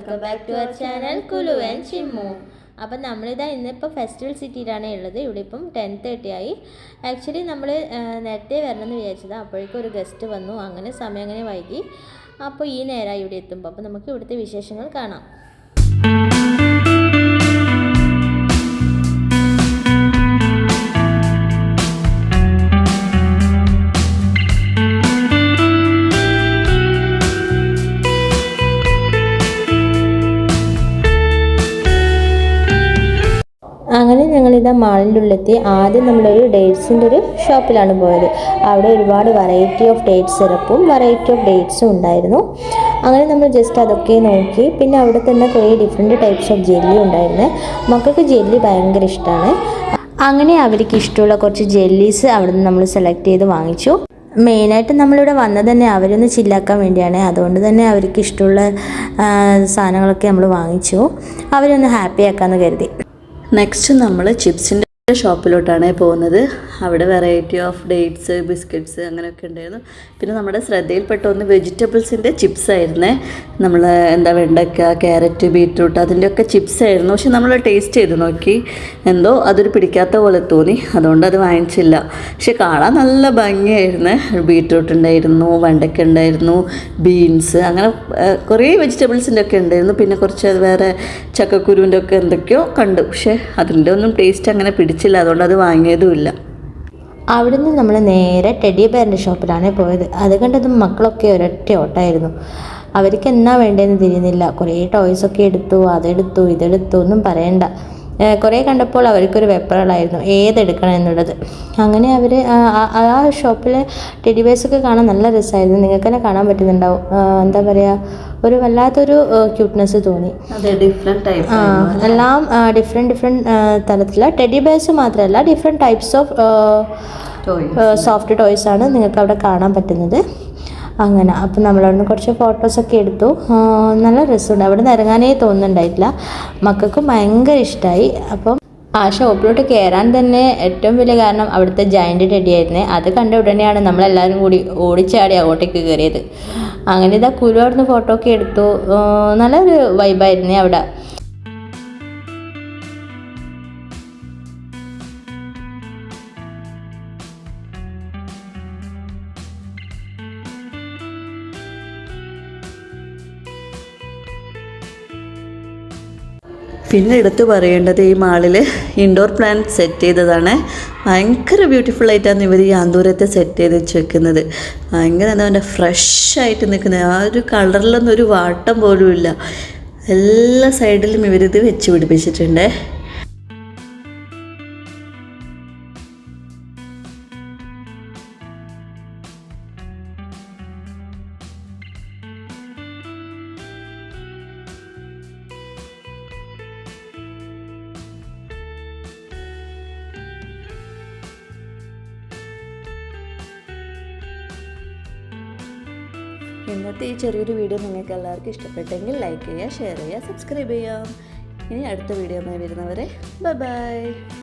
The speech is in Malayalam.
Welcome back to our channel Kulu and Chimmu അപ്പം നമ്മളിതാ ഇന്നിപ്പോൾ ഫെസ്റ്റിവൽ സിറ്റിയിലാണ് ഉള്ളത്. ഇവിടെ ഇപ്പം ടെൻ തേർട്ടി ആയി ആക്ച്വലി നമ്മൾ നേരത്തെ വരണമെന്ന് വിചാരിച്ചത്. അപ്പോഴേക്കും ഒരു ഗസ്റ്റ് വന്നു. അങ്ങനെ സമയം അങ്ങനെ വൈകി. അപ്പോൾ ഈ നേരമായി ഇവിടെ എത്തുമ്പോൾ അപ്പോൾ നമുക്ക് ഇവിടുത്തെ വിശേഷങ്ങൾ കാണാം. മാളിന്റെ ഉള്ളിലെത്തി ആദ്യം നമ്മളൊരു ഡേറ്റ്സിന്റെ ഒരു ഷോപ്പിലാണ് പോയത്. അവിടെ ഒരുപാട് വെറൈറ്റി ഓഫ് ഡേറ്റ് സിറപ്പും വെറൈറ്റി ഓഫ് ഡേറ്റ്സും ഉണ്ടായിരുന്നു. അങ്ങനെ നമ്മൾ ജസ്റ്റ് അതൊക്കെ നോക്കി. പിന്നെ അവിടെ തന്നെ കുറേ ഡിഫറെന്റ് ടൈപ്സ് ഓഫ് ജെല്ലി ഉണ്ടായിരുന്നു. മക്കൾക്ക് ജെല്ലി ഭയങ്കര ഇഷ്ടമാണ് അങ്ങനെ അവർക്ക് ഇഷ്ടമുള്ള കുറച്ച് ജെല്ലീസ് അവിടെ നിന്ന് നമ്മൾ സെലക്ട് ചെയ്ത് വാങ്ങിച്ചു. മെയിനായിട്ട് നമ്മളിവിടെ വന്നത് തന്നെ അവരൊന്ന് ചില്ലാക്കാൻ വേണ്ടിയാണ്. അതുകൊണ്ട് തന്നെ അവർക്ക് ഇഷ്ടമുള്ള സാധനങ്ങളൊക്കെ നമ്മൾ വാങ്ങിച്ചു. അവരൊന്ന് ഹാപ്പി ആക്കാമെന്ന് കരുതി. നെക്സ്റ്റ് നമ്മൾ ചിപ്സിന്റെ ഷോപ്പിലോട്ടാണ് പോകുന്നത്. അവിടെ വെറൈറ്റി ഓഫ് ഡേറ്റ്സ് ബിസ്ക്കറ്റ്സ് അങ്ങനെയൊക്കെ ഉണ്ടായിരുന്നു. പിന്നെ നമ്മുടെ ശ്രദ്ധയിൽപ്പെട്ട ഒന്ന് വെജിറ്റബിൾസിന്റെ ചിപ്സ് ആയിരുന്നേ. നമ്മൾ എന്താ വെണ്ടയ്ക്ക ക്യാരറ്റ് ബീറ്റ്റൂട്ട് അതിന്റെയൊക്കെ ചിപ്സ് ആയിരുന്നു. പക്ഷെ നമ്മൾ ടേസ്റ്റ് ചെയ്ത് നോക്കി. എന്തോ അതൊരു പിടിക്കാത്ത പോലെ തോന്നി. അതുകൊണ്ട് അത് വാങ്ങിച്ചില്ല. പക്ഷെ കാണാൻ നല്ല ഭംഗിയായിരുന്നു. ബീറ്റ്റൂട്ട് ഉണ്ടായിരുന്നു വെണ്ടയ്ക്ക ഉണ്ടായിരുന്നു ബീൻസ് അങ്ങനെ കുറേ വെജിറ്റബിൾസിന്റെ ഒക്കെ ഉണ്ടായിരുന്നു. പിന്നെ കുറച്ച് വേറെ ചക്കക്കുരുവിന്റെ ഒക്കെ എന്തൊക്കെയോ കണ്ടു. പക്ഷേ അതിന്റെ ഒന്നും ടേസ്റ്റ് അങ്ങനെ പിടിച്ചില്ല അതുകൊണ്ട് അത് വാങ്ങിയതുമില്ല. അവിടുന്ന് നമ്മൾ നേരെ ടെഡി ബെയറിന്റെ ഷോപ്പിലാണ് പോയത്. അത് കണ്ടതും മക്കളൊക്കെ ഒരൊറ്റ ഓട്ടായിരുന്നു. അവർക്ക് എന്നാ വേണ്ടതെന്ന് തിരിയുന്നില്ല. കുറേ ടോയ്സൊക്കെ എടുത്തു അതെടുത്തു ഇതെടുത്തു ഒന്നും പറയണ്ട. കുറേ കണ്ടപ്പോൾ അവർക്കൊരു വെപ്പറകളായിരുന്നു ഏതെടുക്കണം എന്നുള്ളത്. അങ്ങനെ അവർ ആ ഷോപ്പിൽ ടെഡി ബേഴ്സൊക്കെ കാണാൻ നല്ല രസമായിരുന്നു. നിങ്ങൾക്ക് തന്നെ കാണാൻ പറ്റുന്നുണ്ടാവും. എന്താ പറയുക ഒരു വല്ലാത്തൊരു ക്യൂട്ട്നെസ് തോന്നി. അതെ ഡിഫറെന്റ് ടൈപ്പ് എല്ലാം ഡിഫറെന്റ് ഡിഫറെന്റ് തരത്തിലുള്ള ടെഡി ബേഴ്സ് മാത്രമല്ല different types of soft toys ആണ് നിങ്ങൾക്ക് അവിടെ കാണാൻ പറ്റുന്നത്. അങ്ങനെ. അപ്പം നമ്മളവിടുന്ന് കുറച്ച് ഫോട്ടോസൊക്കെ എടുത്തു. നല്ല രസമുണ്ട്. അവിടെ നിന്ന് ഇറങ്ങാനേ തോന്നുന്നുണ്ടായിട്ടില്ല. മക്കൾക്കും ഭയങ്കര ഇഷ്ടമായി അപ്പം ആ ഷോപ്പിലോട്ട് കയറാൻ തന്നെ ഏറ്റവും വലിയ കാരണം അവിടുത്തെ ജയന്റ് ടെഡിയായിരുന്നേ. അത് കണ്ട ഉടനെയാണ് നമ്മളെല്ലാവരും കൂടി ഓടിച്ചാടി അങ്ങോട്ടേക്ക് കയറിയത് അങ്ങനെ ഇതാ കുരു അവിടുന്ന് ഫോട്ടോ ഒക്കെ എടുത്തു. നല്ലൊരു വൈബായിരുന്നേ അവിടെ. പിന്നെ എടുത്തു പറയേണ്ടത് ഈ മാളിൽ ഇൻഡോർ പ്ലാന്റ് സെറ്റ് ചെയ്തതാണ്. ഭയങ്കര ബ്യൂട്ടിഫുൾ ആയിട്ടാണ് ഇവർ ഈ ആന്തൂരത്തെ സെറ്റ് ചെയ്ത് വെക്കുന്നത് ഭയങ്കര എന്താ പറയുക ഫ്രഷ് ആയിട്ട് നിൽക്കുന്നത്. ആ ഒരു കളറിലൊന്നും ഒരു വാട്ടം പോലും ഇല്ല. എല്ലാ സൈഡിലും ഇവരിത് വെച്ച് പിടിപ്പിച്ചിട്ടുണ്ട്. ഇന്നത്തെ ഈ ചെറിയൊരു വീഡിയോ നിങ്ങൾക്ക് എല്ലാവർക്കും ഇഷ്ടപ്പെട്ടെങ്കിൽ ലൈക്ക് ചെയ്യുക ഷെയർ ചെയ്യുക സബ്സ്ക്രൈബ് ചെയ്യുക. ഇനി അടുത്ത വീഡിയോ വരുന്നവരെ ബൈ ബൈ